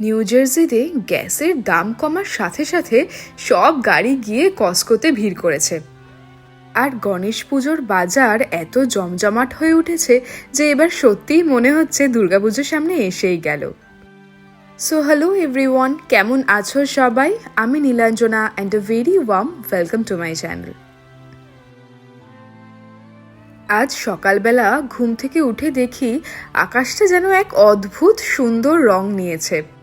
New জার্সিতে গ্যাসের দাম কমার সাথে সাথে সব গাড়ি গিয়ে কসকোতে ভিড় করেছে। আর গণেশ পুজোর বাজার এত জমজমাট হয়ে উঠেছে যে এবার সত্যিই মনে হচ্ছে দুর্গাপুজোর সামনে এসেই গেল। সো হ্যালো এভরিওয়ান কেমন আছো সবাই? আমি Nilanjana and a very warm welcome to my channel আজ সকালবেলা ঘুম থেকে উঠে দেখি আকাশটা যেন এক অদ্ভুত সুন্দর রং নিয়েছে।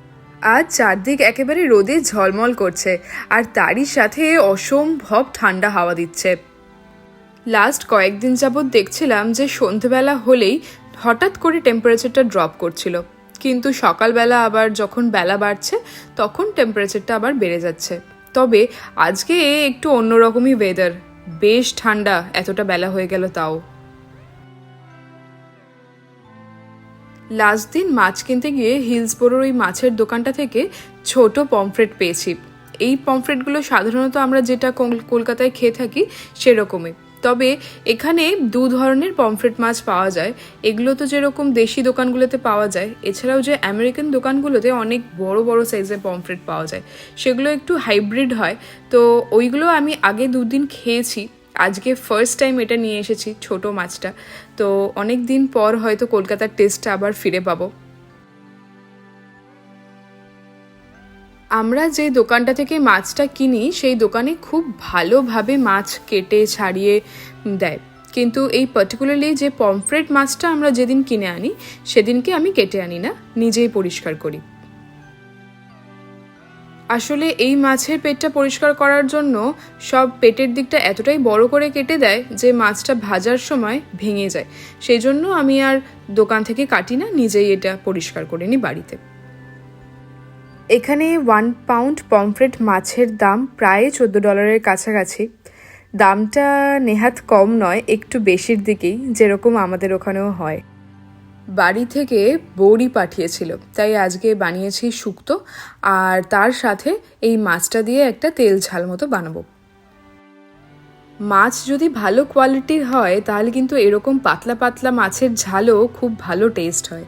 আজ চারদিক একেবারে রোদে ঝলমল করছে, আর তারই সাথে অসম্ভব ঠান্ডা হাওয়া দিচ্ছে। লাস্ট কয়েকদিন যাবৎ দেখছিলাম যে সন্ধেবেলা হলেই হঠাৎ করে টেম্পারেচারটা ড্রপ করছিল। কিন্তু সকালবেলা আবার যখন বেলা বাড়ছে, তখন টেম্পারেচারটা আবার বেড়ে যাচ্ছে। তবে আজকে একটু অন্যরকমই ওয়েদার বেশ ঠান্ডা, এতটা বেলা হয়ে গেল তাও। লাস্ট দিন মাছ কিনতে গিয়ে হিলসবোরোর ওই মাছের দোকানটা থেকে ছোট পমফ্রেট পেয়েছি। এই পমফ্রেটগুলো সাধারণত আমরা যেটা কল- কলকাতায় খেয়ে থাকি সেরকমই। তবে এখানে দু ধরনের পমফ্রেট মাছ পাওয়া যায়। এগুলো তো যেরকম দেশি দোকানগুলোতে পাওয়া যায়, এছাড়াও যে আমেরিকান দোকানগুলোতে অনেক বড় বড় সাইজের পমফ্রেট পাওয়া যায়। সেগুলো একটু হাইব্রিড হয়। তো ওইগুলো আমি আগে দুদিন খেয়েছি। আজকে ফার্স্ট টাইম এটা নিয়ে এসেছি, ছোট মাছটা। তো অনেক দিন পর হয়তো কলকাতার টেস্টটা আবার ফিরে পাবো। আমরা যে দোকানটা থেকে মাছটা কিনি, সেই দোকানে খুব ভালোভাবে মাছ কেটে, ছাড়িয়ে দেয়। কিন্তু এই পার্টিকুলারলি যে পমফ্রেট মাছটা আমরা যেদিন কিনে আনি, সেদিনকে আমি কেটে আনি না, নিজেই পরিষ্কার করি। আসলে এই মাছের পেটটা পরিষ্কার করার জন্য সব পেটের দিকটা এতটাই বড় করে কেটে দেয় যে মাছটা ভাজার সময় ভেঙে যায়। সেই জন্য আমি আর দোকান থেকে কাটি না, নিজেই এটা পরিষ্কার করে নিই বাড়িতে। এখানে ওয়ান পাউন্ড পমফ্রেট মাছের দাম প্রায় চোদ্দ ডলারের কাছাকাছি। দামটা নেহাত কম নয়, একটু বেশির দিকেই, যেরকম আমাদের ওখানেও হয়। বাড়ি থেকে বৌরি পাঠিয়েছিল। তাই আজকে বানিয়েছি শুক্তো আর তার সাথে এই মাছটা দিয়ে একটা তেল ঝাল মতো বানাবো। মাছ যদি ভালো কোয়ালিটির হয়, তাহলে কিন্তু এরকম পাতলা পাতলা মাছের ঝালও খুব ভালো টেস্ট হয়।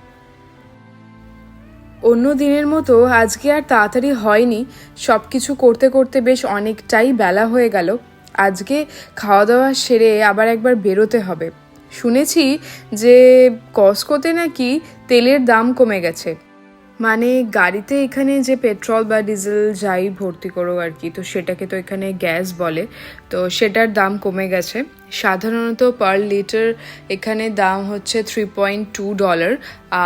অন্য দিনের মতো আজকে আর তাড়াতাড়ি হয়নি। সব কিছু করতে করতে বেশ অনেকটাই বেলা হয়ে গেল। আজকে খাওয়া দাওয়া সেরে আবার একবার বেরোতে হবে। শুনেছি যে কস্কোতে নাকি তেলের দাম কমে গেছে। মানে গাড়িতে এখানে যে পেট্রোল বা ডিজেল যাই ভর্তি করো আর কি, তো সেটাকে তো এখানে গ্যাস বলে, তো সেটার দাম কমে গেছে। সাধারণত পার লিটার এখানে দাম হচ্ছে থ্রি পয়েন্ট টু ডলার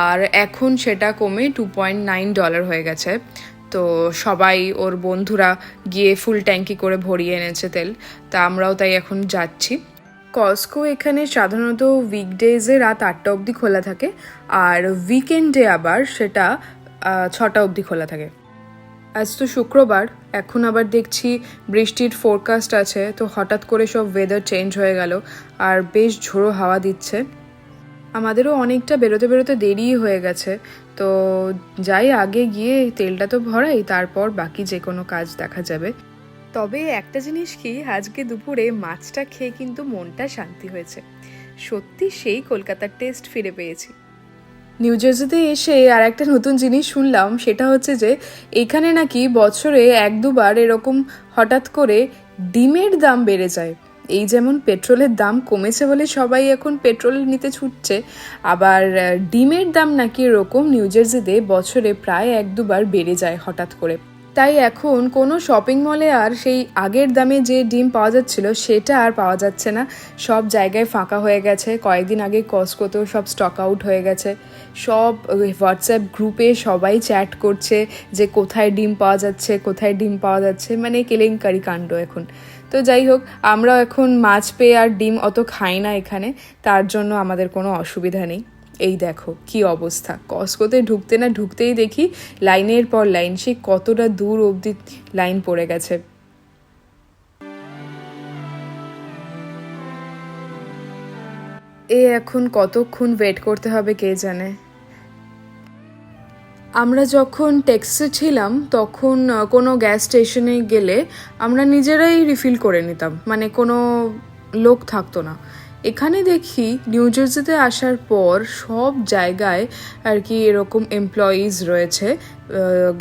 আর এখন সেটা কমে টু পয়েন্ট নাইন ডলার হয়ে গেছে। তো সবাই ওর বন্ধুরা গিয়ে ফুল ট্যাঙ্কি করে ভরিয়ে এনেছে তেল, তা আমরাও তাই এখন যাচ্ছি। কস্কো এখানে সাধারণত উইকডেজে রাত আটটা অবধি খোলা থাকে আর উইকেন্ডে আবার সেটা ছটা অবধি খোলা থাকে। আজ তো শুক্রবার, এখন আবার দেখছি বৃষ্টির ফোরকাস্ট আছে, তো হঠাৎ করে সব ওয়েদার চেঞ্জ হয়ে গেল আর বেশ ঝোড়ো হাওয়া দিচ্ছে। আমাদেরও অনেকটা বেরোতে বেরোতে দেরি হয়ে গেছে, তো যাই আগে গিয়ে তেলটা তো ভরাই, তারপর বাকি যে কোনো কাজ দেখা যাবে। তবে একটা জিনিস কি, আজকে দুপুরে মাছটা খেয়ে কিন্তু মনটা শান্তি হয়েছে। সত্যি সেই কলকাতার টেস্ট ফিরে পেয়েছি। নিউ জার্সিতে এসে আর একটা নতুন জিনিস শুনলাম, সেটা হচ্ছে যে এখানে নাকি বছরে এক দুবার এরকম হঠাৎ করে ডিমের দাম বেড়ে যায়। এই যেমন পেট্রোলের দাম কমেছে বলে সবাই এখন পেট্রোল নিতে ছুটছে, আবার ডিমের দাম নাকি এরকম নিউ জার্সিতে বছরে প্রায় এক দুবার বেড়ে যায় হঠাৎ করে। তাই এখন কোনো শপিং মলে আর সেই আগের দামে যে ডিম পাওয়া যাচ্ছিল, সেটা আর পাওয়া যাচ্ছে না। সব জায়গায় ফাঁকা হয়ে গেছে। কয়েকদিন আগে কসকোতেও সব স্টক আউট হয়ে গেছে। সব হোয়াটসঅ্যাপ গ্রুপে সবাই চ্যাট করছে যে কোথায় ডিম পাওয়া যাচ্ছে, কোথায় ডিম পাওয়া যাচ্ছে। মানে কেলেঙ্কারি কাণ্ড এখন। তো যাই হোক আমরা এখন মাছ পেয়ে আর ডিম অত খাই না এখানে। তার জন্য আমাদের কোনো অসুবিধা নেই। এই দেখো, কি অবস্থা? কসকোতে ঢুকতে না ঢুকতেই দেখি লাইনের পর লাইন, সে কতটা দূর অবধি লাইন পড়ে গেছে। এ এখন কতক্ষণ ওয়েট করতে হবে কে জানে? আমরা যখন টেক্সে ছিলাম, তখন কোনো গ্যাস স্টেশনে গেলে আমরা নিজেরাই রিফিল করে নিতাম। মানে কোনো লোক থাকতো না। এখানে দেখি নিউ জার্সিতে আসার পর সব জায়গায় আর কি এরকম এমপ্লয়িজ রয়েছে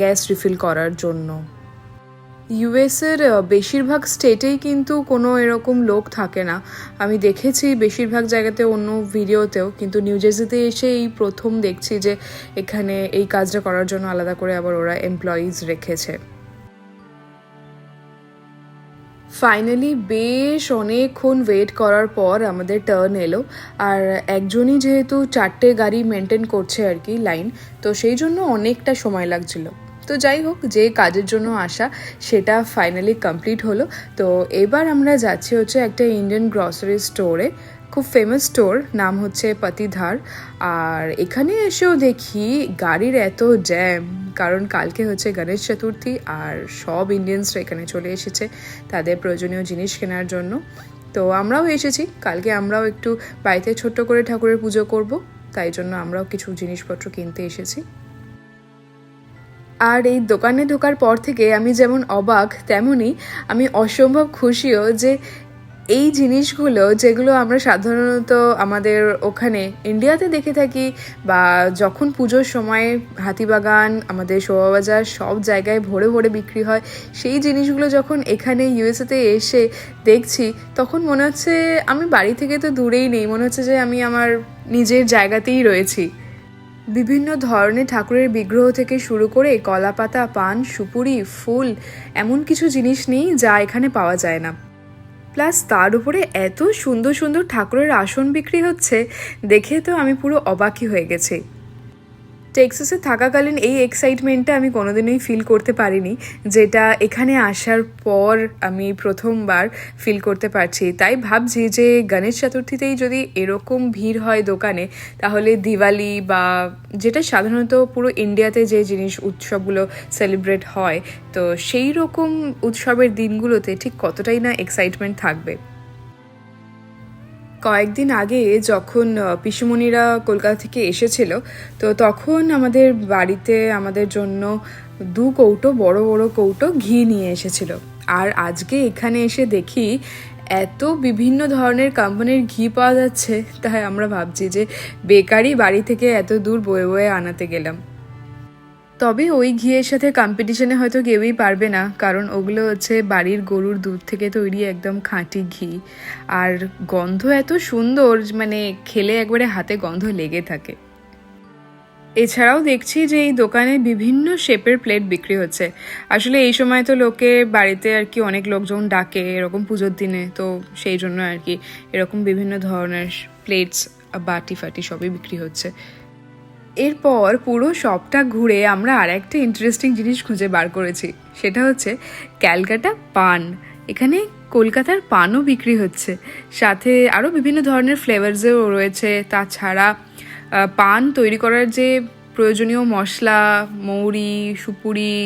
গ্যাস রিফিল করার জন্য। ইউএসের বেশিরভাগ স্টেটেই কিন্তু কোনো এরকম লোক থাকে না। আমি দেখেছি বেশিরভাগ জায়গাতে অন্য ভিডিওতেও কিন্তু নিউ জার্সিতে এসে এই প্রথম দেখছি যে এখানে এই কাজটা করার জন্য আলাদা করে আবার ওরা এমপ্লয়িজ রেখেছে। ফাইনালি বেশ অনেকক্ষণ ওয়েট করার পর আমাদের টার্ন এলো। আর একজনই যেহেতু চারটে গাড়ি মেনটেন করছে আর কি লাইন তো সেই জন্য অনেকটা সময় লাগছিল। তো যাই হোক, যে কাজের জন্য আসা, সেটা ফাইনালি কমপ্লিট হলো। তো এবার আমরা যাচ্ছি হচ্ছে একটা ইন্ডিয়ান গ্রসারি স্টোরে খুব ফেমাস স্টোর নাম হচ্ছে পতিধার আর এখানে এসেও দেখি গাড়ির এত জ্যাম কারণ কালকে হচ্ছে গণেশ চতুর্থী, আর সব ইন্ডিয়ানসরা এখানে চলে এসেছে তাদের প্রয়োজনীয় জিনিস কেনার জন্য। তো আমরাও এসেছি, কালকে আমরাও একটু বাড়িতে ছোট্ট করে ঠাকুরের পুজো করব, তাই জন্য আমরাও কিছু জিনিসপত্র কিনতে এসেছি। আর এই দোকানে ঢোকার পর থেকে আমি যেমন অবাক, তেমনই আমি অসম্ভব খুশিও যে এই জিনিসগুলো, যেগুলো আমরা সাধারণত আমাদের ওখানে ইন্ডিয়াতে দেখে থাকি বা যখন পুজোর সময় হাতিবাগান আমাদের শোভাবাজার সব জায়গায় ভরে ভরে বিক্রি হয়, সেই জিনিসগুলো যখন এখানে ইউএসএতে এসে দেখছি, তখন মনে হচ্ছে আমি বাড়ি থেকে তো দূরেই নেই, মনে হচ্ছে যে আমি আমার নিজের জায়গাতেই রয়েছি। বিভিন্ন ধরনের ঠাকুরের বিগ্রহ থেকে শুরু করে কলাপাতা, পান, সুপুরি, ফুল, এমন কিছু জিনিস নেই যা এখানে পাওয়া যায় না। প্লাস তার উপরে এত সুন্দর সুন্দর ঠাকুরের আসন বিক্রি হচ্ছে, দেখে তো আমি পুরো অবাকই হয়ে গেছি। টেক্সাসে থাকাকালীন এই এক্সাইটমেন্টটা আমি কোনোদিনই ফিল করতে পারিনি, যেটা এখানে আসার পর আমি প্রথমবার ফিল করতে পারছি। তাই ভাবছি যে গণেশ চতুর্থীতেই যদি এরকম ভিড় হয় দোকানে, তাহলে দিওয়ালি বা যেটা সাধারণত পুরো ইন্ডিয়াতে যে জিনিস, উৎসবগুলো সেলিব্রেট হয়, তো সেই রকম উৎসবের দিনগুলোতে ঠিক কতটাই না এক্সাইটমেন্ট থাকবে। কয়েকদিন আগে যখন পিসুমণিরা কলকাতা থেকে এসেছিল, তো তখন আমাদের বাড়িতে আমাদের জন্য দু কৌটো বড় বড় কৌটো ঘি নিয়ে এসেছিল। আর আজকে এখানে এসে দেখি এত বিভিন্ন ধরনের কোম্পানির ঘি পাওয়া যাচ্ছে। তাই আমরা ভাবছি যে বেকারি বাড়ি থেকে এত দূর বয়ে বয়ে আনাতে গেলাম। তবে ওই ঘিয়ের সাথে কম্পিটিশনে হয়তো কেউই পারবে না, কারণ ওগুলো হচ্ছে বাড়ির গরুর দুধ থেকে তৈরি একদম খাঁটি ঘি। আর গন্ধ এত সুন্দর মানে খেলে একবারে হাতে গন্ধ লেগে থাকে। এছাড়াও দেখছি যে এই দোকানে বিভিন্ন শেপের প্লেট বিক্রি হচ্ছে। আসলে এই সময় তো লোকে বাড়িতে আর কি অনেক লোকজন ডাকে এরকম পুজোর দিনে, তো সেই জন্য আর কি এরকম বিভিন্ন ধরনের প্লেটস বাটি ফাটি সবই বিক্রি হচ্ছে। এরপর পুরো শপটা ঘুরে আমরা আর একটা ইন্টারেস্টিং জিনিস খুঁজে বার করেছি। সেটা হচ্ছে ক্যালকাটা পান। এখানে কলকাতার পানও বিক্রি হচ্ছে। সাথে আরও বিভিন্ন ধরনের ফ্লেভার্সেও রয়েছে। তাছাড়া পান তৈরি করার যে প্রয়োজনীয় মশলা, মৌরি, সুপুরি,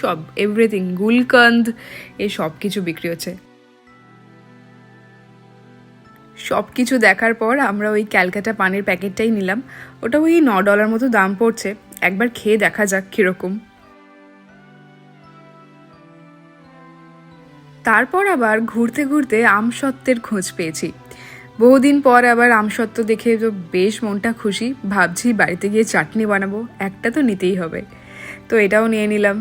সব এভরিথিং গুলকন্দ এই সব কিছু বিক্রি হচ্ছে। সব কিছু দেখার পর আমরা ওই ক্যালকাটা পানের প্যাকেটটাই নিলাম। ওটা ওই ন ডলার মতো দাম পড়ছে। একবার খেয়ে দেখা যাক কীরকম। তারপর আবার ঘুরতে ঘুরতে আমসত্ত্বের খোঁজ পেয়েছি। বহুদিন পর আবার আমসত্ত্ব দেখে তো বেশ মনটা খুশি। ভাবছি বাড়িতে গিয়ে চাটনি বানাবো। একটা তো নিতেই হবে। তো এটাও নিয়ে নিলাম।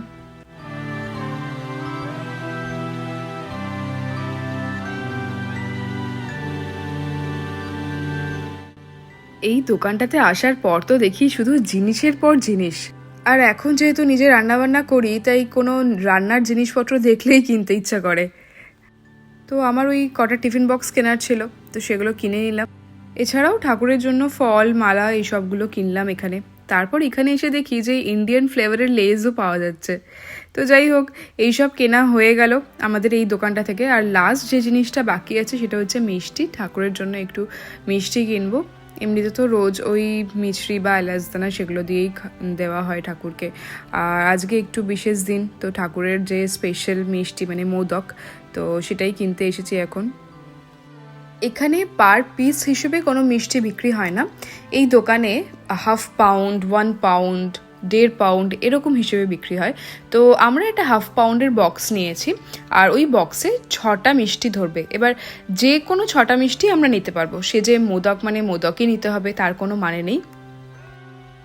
এই দোকানটাতে আসার পর তো দেখি শুধু জিনিসের পর জিনিস। আর এখন যেহেতু নিজে রান্নাবান্না করি, তাই কোনো রান্নার জিনিসপত্র দেখলেই কিনতে ইচ্ছা করে। তো আমার ওই কটা টিফিন বক্স কেনার ছিল, তো সেগুলো কিনে নিলাম। এছাড়াও ঠাকুরের জন্য ফল, মালা এই সবগুলো কিনলাম এখানে। তারপর এখানে এসে দেখি যে ইন্ডিয়ান ফ্লেভারের লেজও পাওয়া যাচ্ছে। তো যাই হোক, এইসব কেনা হয়ে গেল আমাদের এই দোকানটা থেকে। আর লাস্ট যে জিনিসটা বাকি আছে, সেটা হচ্ছে মিষ্টি। ঠাকুরের জন্য একটু মিষ্টি কিনবো। এমনিতে তো রোজ ওই মিছরি বা এলাচদানা সেগুলো দিয়েই দেওয়া হয় ঠাকুরকে। আর আজকে একটু বিশেষ দিন, তো ঠাকুরের যে স্পেশাল মিষ্টি মানে মোদক, তো সেটাই কিনতে এসেছি এখন। এখানে পার পিস হিসেবে কোনো মিষ্টি বিক্রি হয় না। এই দোকানে হাফ পাউন্ড ওয়ান পাউন্ড দেড় পাউন্ড এরকম হিসেবে বিক্রি হয়। তো আমরা একটা হাফ পাউন্ডের বক্স নিয়েছি, আর ওই বক্সে ছটা মিষ্টি ধরবে। এবার যে কোনো ছটা মিষ্টি আমরা নিতে পারব। সে যে মোদক মানে মোদকই নিতে হবে, তার কোনো মানে নেই।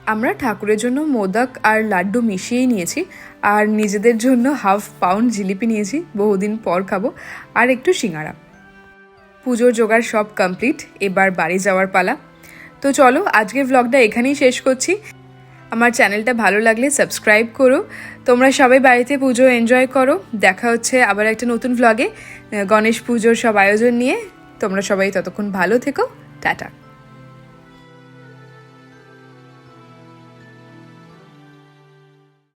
আমরা ঠাকুরের জন্য মোদক আর লাড্ডু মিশিয়েই নিয়েছি, আর নিজেদের জন্য হাফ পাউন্ড জিলিপি নিয়েছি, বহুদিন পর খাব, আর একটু সিঙ্গারা। পুজোর জোগাড় সব কমপ্লিট এবার বাড়ি যাওয়ার পালা। তো চলো, আজকের ভ্লগটা এখানেই শেষ করছি। আমার চ্যানেলটা ভালো লাগলে সাবস্ক্রাইব করো। তোমরা সবাই বাড়িতে পুজো এনজয় করো। দেখা হচ্ছে আবার একটা নতুন ভ্লগে গণেশ পুজোর সব আয়োজন নিয়ে। তোমরা সবাই ততক্ষণ ভালো থেকো। টাটা।